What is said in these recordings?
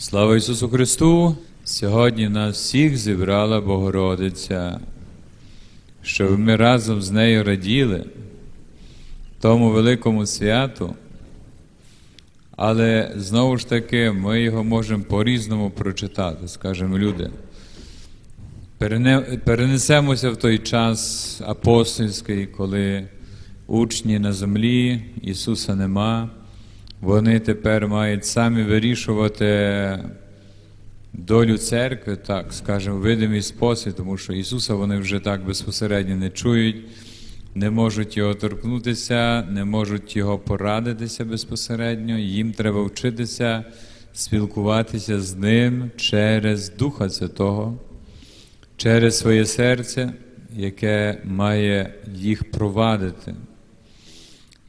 Слава Ісусу Христу! Сьогодні нас всіх зібрала Богородиця, щоб ми разом з нею раділи тому великому святу, але знову ж таки ми його можемо по-різному прочитати, скажемо люди. Перенесемося в той час апостольський, коли учні на землі, Ісуса нема. Вони тепер мають самі вирішувати долю церкви, так, скажемо, видимий спосіб, тому що Ісуса вони вже так безпосередньо не чують, не можуть його торкнутися, не можуть його порадитися безпосередньо. Їм треба вчитися спілкуватися з ним через Духа Святого, через своє серце, яке має їх провадити.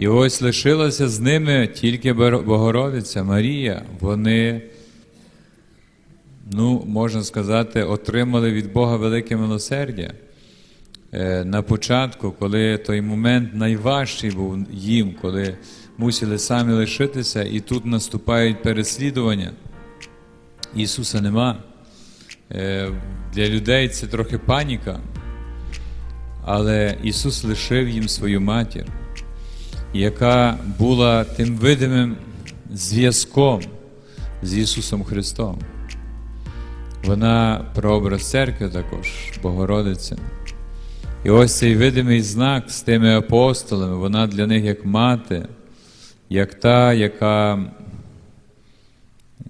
І ось лишилася з ними тільки Богородиця Марія. Вони, ну, можна сказати, отримали від Бога велике милосердя. Е, На початку, коли той момент найважчий був їм, коли мусили самі лишитися, і тут наступають переслідування. Ісуса нема. Е, Для людей це трохи паніка, але Ісус лишив їм свою матір яка була тим видимим зв'язком з Ісусом Христом. Вона прообраз церкви також, Богородиця. І ось цей видимий знак з тими апостолами, вона для них як мати, як та, яка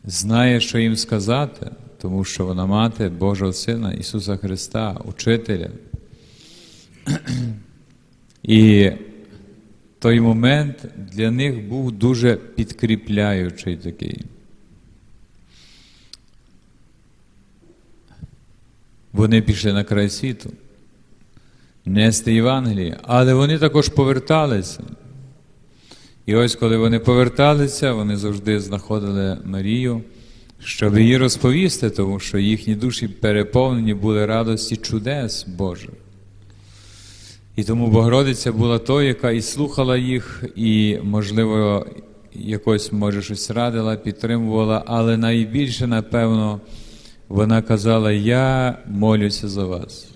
знає, що їм сказати, тому що вона мати Божого Сина Ісуса Христа, Учителя. І той момент для них був дуже підкріпляючий такий. Вони пішли на край світу, нести Євангеліє, але вони також поверталися. І ось коли вони поверталися, вони завжди знаходили Марію, щоб її розповісти, тому що їхні душі переповнені були радості чудес Божих. І тому Богородиця була тою, яка і слухала їх, і, можливо, якось, може, щось радила, підтримувала, але найбільше, напевно, вона казала: Я молюся за вас.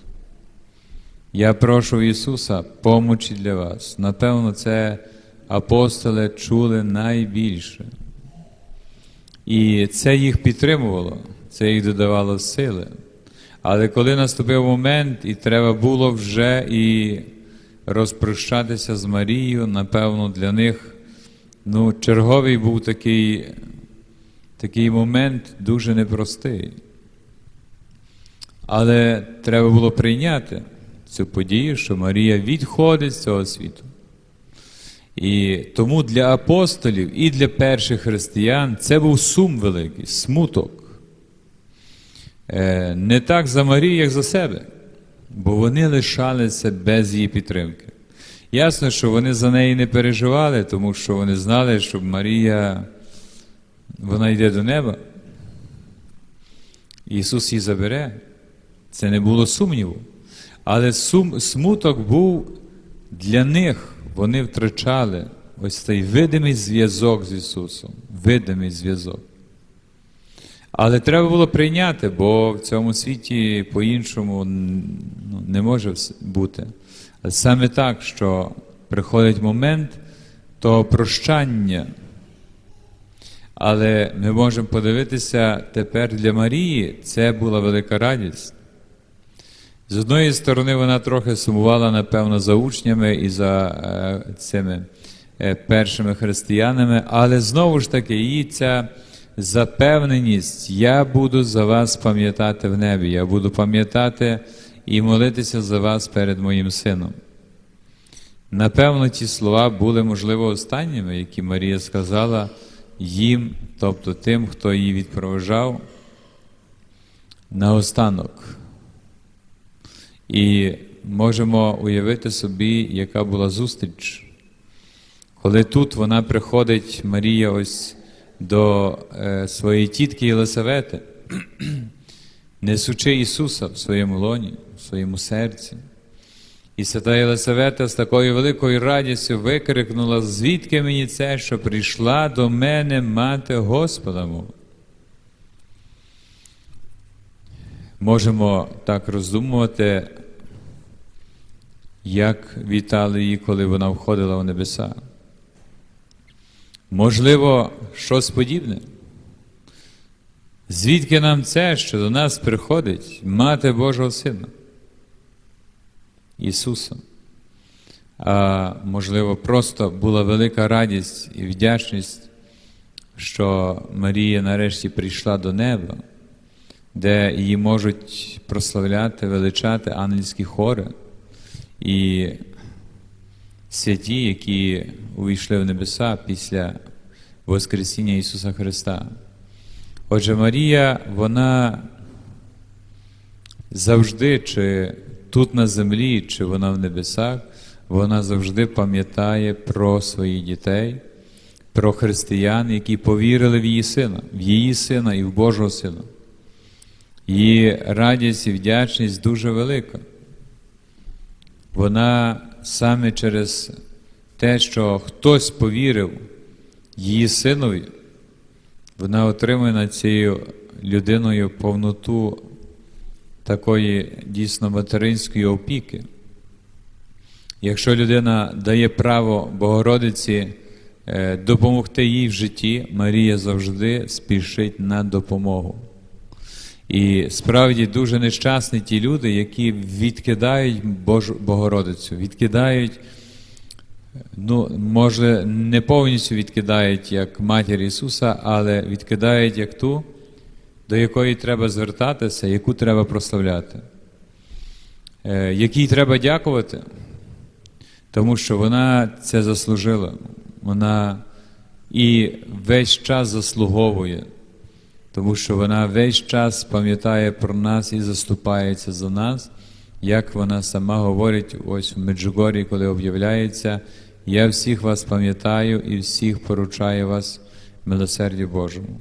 Я прошу Ісуса помочі для вас. Напевно, це апостоли чули найбільше. І це їх підтримувало, це їх додавало сили. Але коли наступив момент, і треба було вже і розпрощатися з Марією, напевно, для них ну, черговий був такий, такий момент дуже непростий. Але треба було прийняти цю подію, що Марія відходить з цього світу. І тому для апостолів і для перших християн це був сум великий, смуток. Е, Не так за Марію, як за себе, бо вони лишалися без її підтримки. Ясно, що вони за неї не переживали, тому що вони знали, що Марія вона йде до неба. Ісус її забере. Це не було сумніву. Але сум, смуток був для них. Вони втрачали ось цей видимий зв'язок з Ісусом. Видимий зв'язок. Але треба було прийняти, бо в цьому світі по-іншому ну, не може бути. Саме так, що приходить момент того прощання. Але ми можемо подивитися тепер для Марії це була велика радість. З одної сторони, вона трохи сумувала, напевно, за учнями і за е, цими е, першими християнами, але знову ж таки, її ця запевненість, я буду за вас пам'ятати в небі, я буду пам'ятати і молитися за вас перед моїм сином. Напевно, ті слова були, можливо, останніми, які Марія сказала їм, тобто тим, хто її відпроважав, наостанок. І можемо уявити собі, яка була зустріч, коли тут вона приходить, Марія, ось до е, своєї тітки Єлисавети, несучи Ісуса в своєму лоні, в своєму серці. І свята Єлисавета з такою великою радістю викрикнула, звідки мені це, що прийшла до мене мати Господа мого. можемо так роздумувати, як вітали її, коли вона входила в небеса. Можливо, щось подібне. Звідки нам це, що до нас приходить мати Божого Сина? Ісуса. А можливо, просто була велика радість і вдячність, що Марія нарешті прийшла до неба, де її можуть прославляти, величати ангельські хори і святі, які увійшли в небеса після Воскресіння Ісуса Христа. Отже, Марія, вона завжди, чи тут на землі, чи вона в небесах, вона завжди пам'ятає про своїх дітей, про християн, які повірили в її сина, в її сина і в Божого Сина. Її радість і вдячність дуже велика. Вона саме через те, що хтось повірив її синові, вона отримує над цією людиною повноту такої дійсно материнської опіки. Якщо людина дає право Богородиці е, допомогти їй в житті, Марія завжди спішить на допомогу. І справді дуже нещасні ті люди, які відкидають Божу Богородицю, відкидають, ну, може, не повністю відкидають як матір Ісуса, але відкидають як ту, до якої треба звертатися, яку треба прославляти, е, якій треба дякувати, тому що вона це заслужила. Вона і весь час заслуговує тому що вона весь час пам'ятає про нас і заступається за нас, як вона сама говорить ось в Меджугорі, коли об'являється, я всіх вас пам'ятаю і всіх поручаю вас милосердю Божому.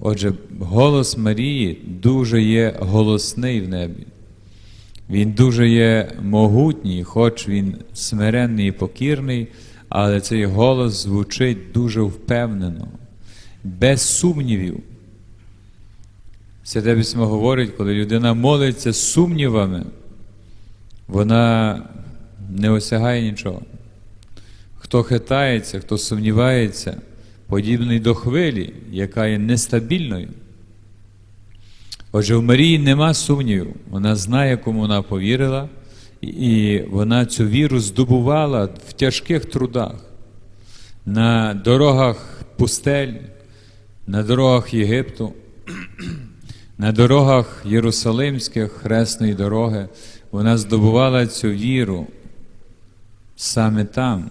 Отже, голос Марії дуже є голосний в небі. Він дуже є могутній, хоч він смиренний і покірний, але цей голос звучить дуже впевнено без сумнівів. Святе письмо говорить, коли людина молиться з сумнівами, вона не осягає нічого. Хто хитається, хто сумнівається, подібний до хвилі, яка є нестабільною. Отже, в Марії нема сумнівів, вона знає, кому вона повірила, і вона цю віру здобувала в тяжких трудах, на дорогах пустель, на дорогах Єгипту, на дорогах Єрусалимських хресної дороги, вона здобувала цю віру саме там.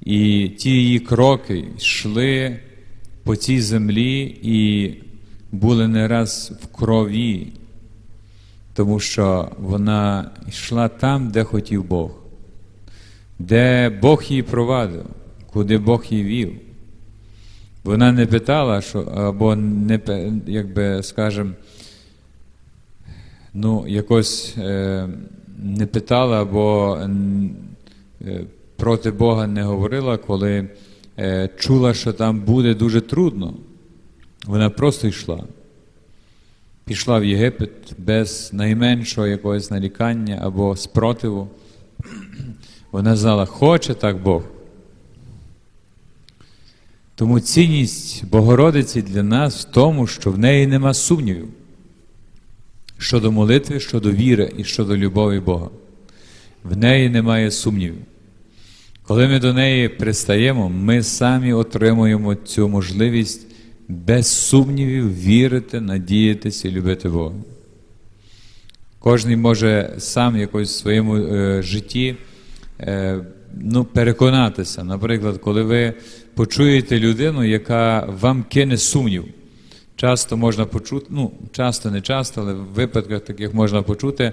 І ті її кроки йшли по цій землі і були не раз в крові, тому що вона йшла там, де хотів Бог, де Бог її провадив, куди Бог її вів. Вона не питала, що, або не, якби, скажем, ну, якось е, не питала, або е, проти Бога не говорила, коли е, чула, що там буде дуже трудно. Вона просто йшла. Пішла в Єгипет без найменшого якогось нарікання або спротиву. Вона знала, хоче так Бог. Тому цінність Богородиці для нас в тому, що в неї нема сумнівів щодо молитви, щодо віри і щодо любові Бога. В неї немає сумнівів. Коли ми до неї пристаємо, ми самі отримуємо цю можливість без сумнівів вірити, надіятися і любити Бога. Кожен може сам якось в своєму е, житті е, ну, переконатися. Наприклад, коли ви почуєте людину, яка вам кине сумнів. Часто можна почути, ну, часто, не часто, але в випадках таких можна почути,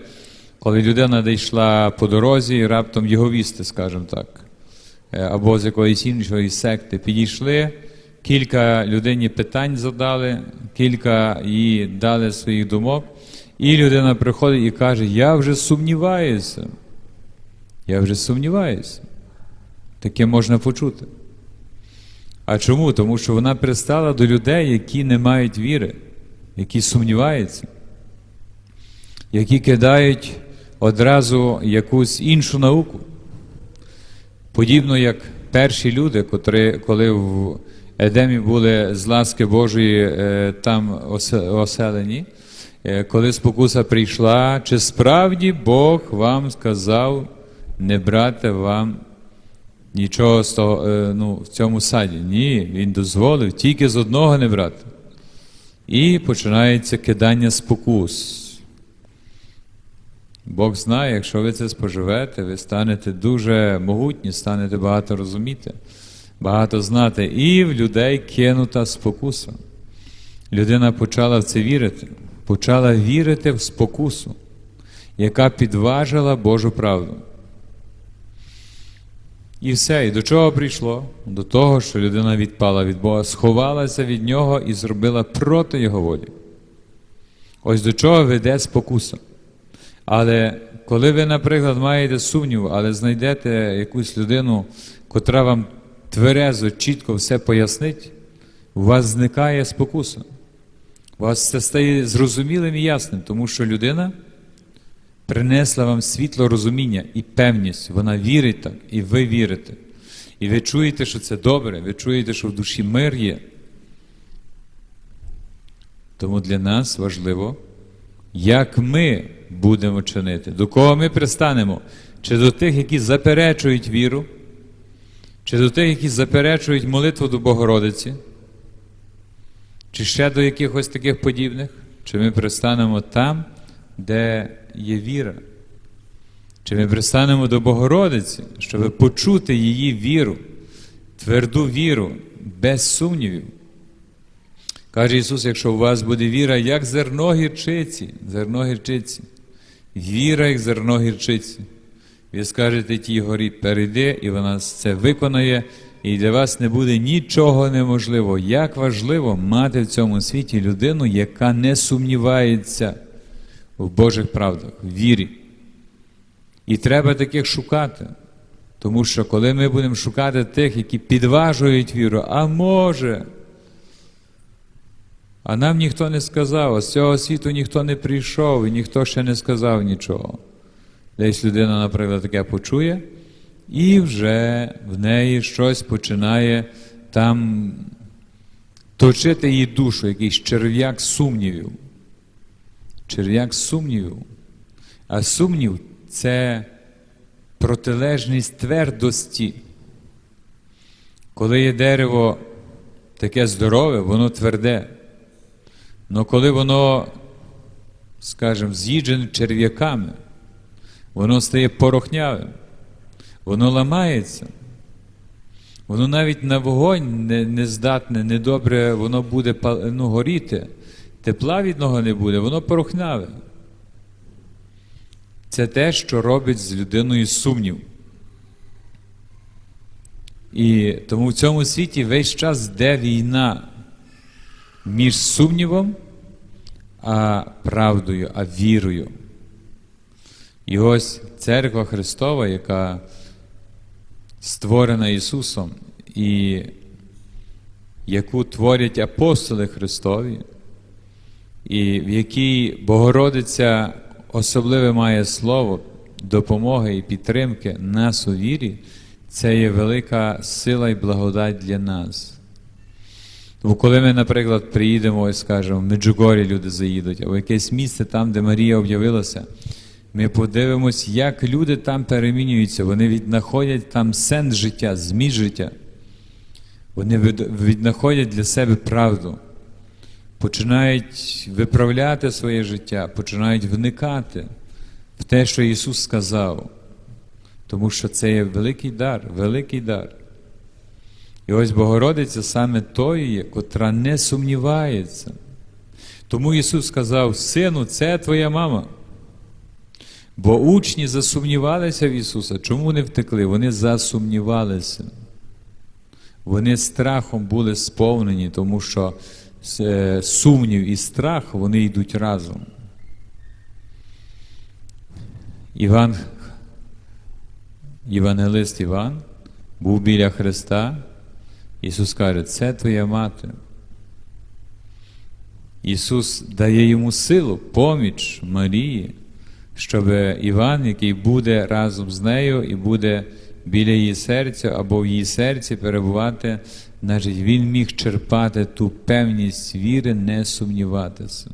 коли людина дійшла по дорозі і раптом вісти, скажімо так, е, або з якоїсь іншої секти підійшли, кілька людині питань задали, кілька їй дали своїх думок, і людина приходить і каже: Я вже сумніваюся. Я вже сумніваюся. Таке можна почути. А чому? Тому що вона пристала до людей, які не мають віри, які сумніваються, які кидають одразу якусь іншу науку. Подібно як перші люди, котрі, коли в Едемі були з ласки Божої е, там оселені, е, коли спокуса прийшла, чи справді Бог вам сказав не брати вам нічого з того, е, ну, в цьому саді? Ні, він дозволив тільки з одного не брати. І починається кидання спокус. Бог знає, якщо ви це споживете, ви станете дуже могутні, станете багато розуміти, багато знати. І в людей кинута спокуса. Людина почала в це вірити, почала вірити в спокусу, яка підважила Божу правду. І все, і до чого прийшло? До того, що людина відпала від Бога, сховалася від нього і зробила проти Його волі. Ось до чого веде спокуса. Але коли ви, наприклад, маєте сумнів, але знайдете якусь людину, котра вам тверезо, чітко все пояснить, у вас зникає спокуса. У вас це стає зрозумілим і ясним, тому що людина принесла вам світло розуміння і певність. Вона вірить так, і ви вірите. І ви чуєте, що це добре, ви чуєте, що в душі мир є. Тому для нас важливо, як ми будемо чинити, до кого ми пристанемо, чи до тих, які заперечують віру, чи до тих, які заперечують молитву до Богородиці, чи ще до якихось таких подібних, чи ми пристанемо там, де є віра, чи ми пристанемо до Богородиці, щоб почути її віру, тверду віру, без сумнівів. Каже Ісус, якщо у вас буде віра, як зерно гірчиці, зерно гірчиці, віра, як зерно гірчиці. Ви скажете тій горі, перейди, і вона це виконає, і для вас не буде нічого неможливого. Як важливо мати в цьому світі людину, яка не сумнівається в Божих правдах, в вірі. І треба таких шукати. Тому що коли ми будемо шукати тих, які підважують віру, а може. А нам ніхто не сказав, з цього світу ніхто не прийшов і ніхто ще не сказав нічого. Десь людина, наприклад, таке почує, і вже в неї щось починає там точити її душу, якийсь черв'як сумнівів. Черв'як сумнівів. А сумнів це протилежність твердості. Коли є дерево таке здорове, воно тверде. Но коли воно, скажімо, з'їджене черв'яками, воно стає порохнявим, воно ламається, воно навіть на вогонь не, не здатне, недобре, воно буде ну, горіти, тепла від нього не буде, воно порохняве. Це те, що робить з людиною сумнів. І тому в цьому світі весь час йде війна між сумнівом, а правдою, а вірою. І ось церква Христова, яка створена Ісусом, і яку творять апостоли Христові, і в якій Богородиця особливе має слово допомоги і підтримки нас у вірі, це є велика сила і благодать для нас. Тому коли ми, наприклад, приїдемо і скажемо, в Меджугорі люди заїдуть, або якесь місце там, де Марія об'явилася, ми подивимось, як люди там перемінюються, вони віднаходять там сенс життя, зміст життя. Вони віднаходять для себе правду, починають виправляти своє життя, починають вникати в те, що Ісус сказав. Тому що це є великий дар, великий дар. І ось Богородиця саме тою є, котра не сумнівається. Тому Ісус сказав: Сину, це твоя мама. Бо учні засумнівалися в Ісуса. Чому не втекли? Вони засумнівалися. Вони страхом були сповнені, тому що сумнів і страх вони йдуть разом. Іван, Євангелист Іван був біля Христа. Ісус каже, це твоя мати. Ісус дає йому силу, поміч Марії, щоб Іван, який буде разом з нею і буде біля її серця або в її серці перебувати, значить, він міг черпати ту певність віри, не сумніватися.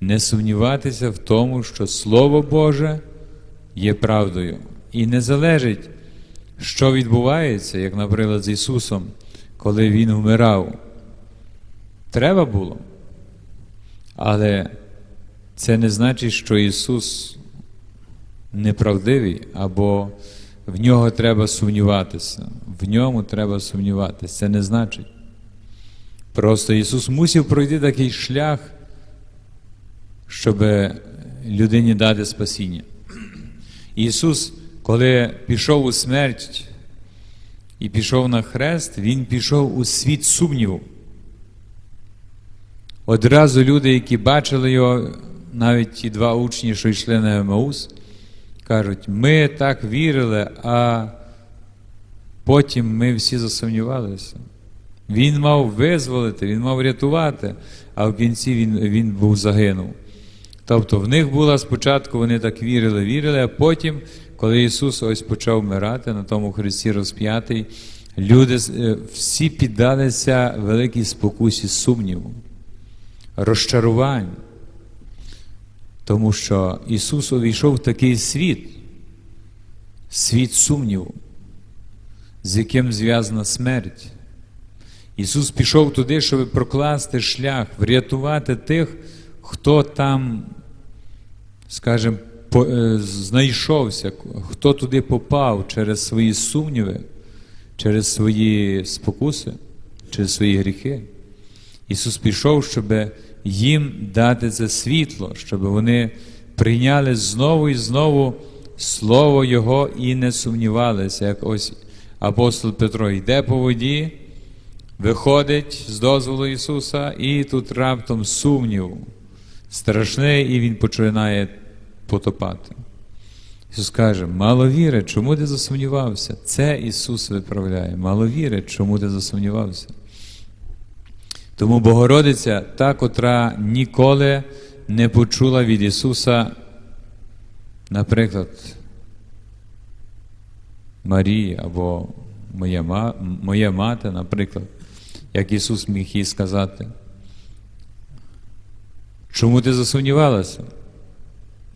Не сумніватися в тому, що Слово Боже є правдою. І не залежить, що відбувається, як, наприклад, з Ісусом, коли Він вмирав. Треба було. Але це не значить, що Ісус неправдивий, або в нього треба сумніватися. В ньому треба сумніватися. Це не значить. Просто Ісус мусив пройти такий шлях, щоб людині дати спасіння. Ісус, коли пішов у смерть і пішов на хрест, Він пішов у світ сумніву. Одразу люди, які бачили його, навіть ті два учні, що йшли на Емаус, кажуть, ми так вірили, а потім ми всі засумнівалися. Він мав визволити, він мав рятувати, а в кінці він, він був загинув. Тобто в них була спочатку, вони так вірили, вірили, а потім, коли Ісус ось почав вмирати на тому Христі розп'ятий, люди е, всі піддалися великій спокусі сумніву, розчарувань. Тому що Ісус увійшов в такий світ, світ сумніву, з яким зв'язана смерть. Ісус пішов туди, щоб прокласти шлях, врятувати тих, хто там, скажімо, е, знайшовся, хто туди попав через свої сумніви, через свої спокуси, через свої гріхи. Ісус пішов, щоб їм дати це світло, щоб вони прийняли знову і знову Слово Його і не сумнівалися, як ось апостол Петро йде по воді, виходить з дозволу Ісуса, і тут раптом сумнів страшний, і Він починає потопати. Ісус каже, мало віри, чому ти засумнівався? Це Ісус виправляє. Мало віри, чому ти засумнівався? Тому Богородиця, та, котра ніколи не почула від Ісуса, наприклад, Марії або моя, моя мати, наприклад, як Ісус міг їй сказати. Чому ти засумнівалася?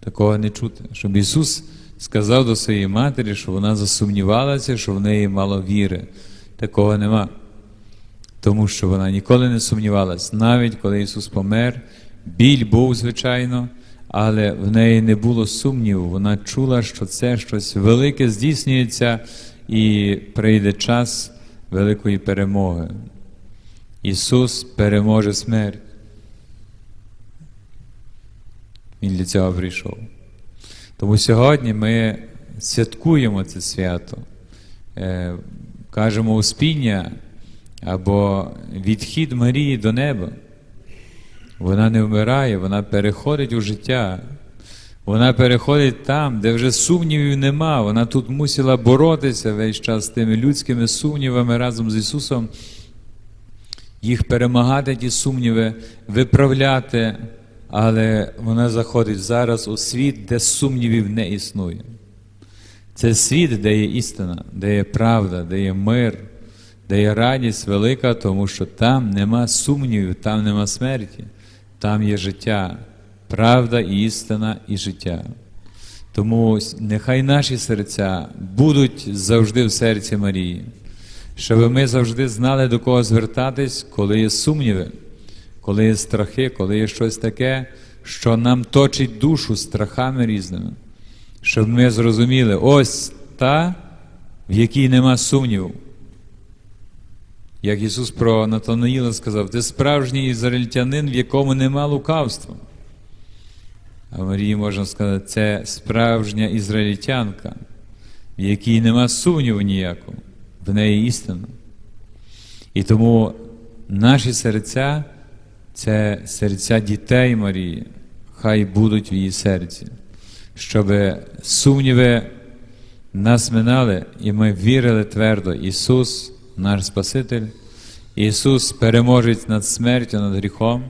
Такого не чути. Щоб Ісус сказав до своєї матері, що вона засумнівалася, що в неї мало віри. Такого нема. Тому що вона ніколи не сумнівалась, навіть коли Ісус помер, біль був, звичайно, але в неї не було сумніву. Вона чула, що це щось велике здійснюється і прийде час великої перемоги. Ісус переможе смерть. Він для цього прийшов. Тому сьогодні ми святкуємо це свято, е, кажемо успіння або відхід Марії до неба. Вона не вмирає, вона переходить у життя. Вона переходить там, де вже сумнівів нема. Вона тут мусила боротися весь час з тими людськими сумнівами разом з Ісусом, їх перемагати, ті сумніви, виправляти. Але вона заходить зараз у світ, де сумнівів не існує. Це світ, де є істина, де є правда, де є мир, де є радість велика, тому що там нема сумнівів, там нема смерті, там є життя, правда, і істина і життя. Тому нехай наші серця будуть завжди в серці Марії, щоб ми завжди знали, до кого звертатись, коли є сумніви, коли є страхи, коли є щось таке, що нам точить душу страхами різними, щоб ми зрозуміли, ось та, в якій нема сумніву. Як Ісус про Натанаїла сказав, ти справжній ізраїльтянин, в якому нема лукавства. А Марії можна сказати, це справжня ізраїльтянка, в якій нема сумніву ніякого, в неї істина. І тому наші серця це серця дітей Марії, хай будуть в її серці, щоб сумніви нас минали, і ми вірили твердо, Ісус, наш Спаситель, Ісус переможець над смертю, над гріхом,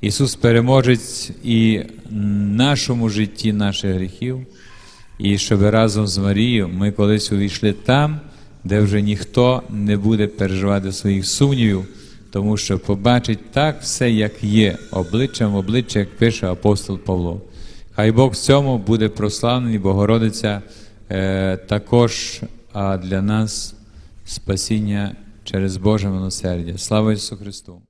Ісус переможець і нашому житті наших гріхів, і щоб разом з Марією ми колись увійшли там, де вже ніхто не буде переживати своїх сумнівів, тому що побачить так все, як є, обличчям в обличчя, як пише апостол Павло. Хай Бог в цьому буде прославлений, Богородиця е, також а для нас спасіння через Боже милосердя. Слава Ісусу Христу!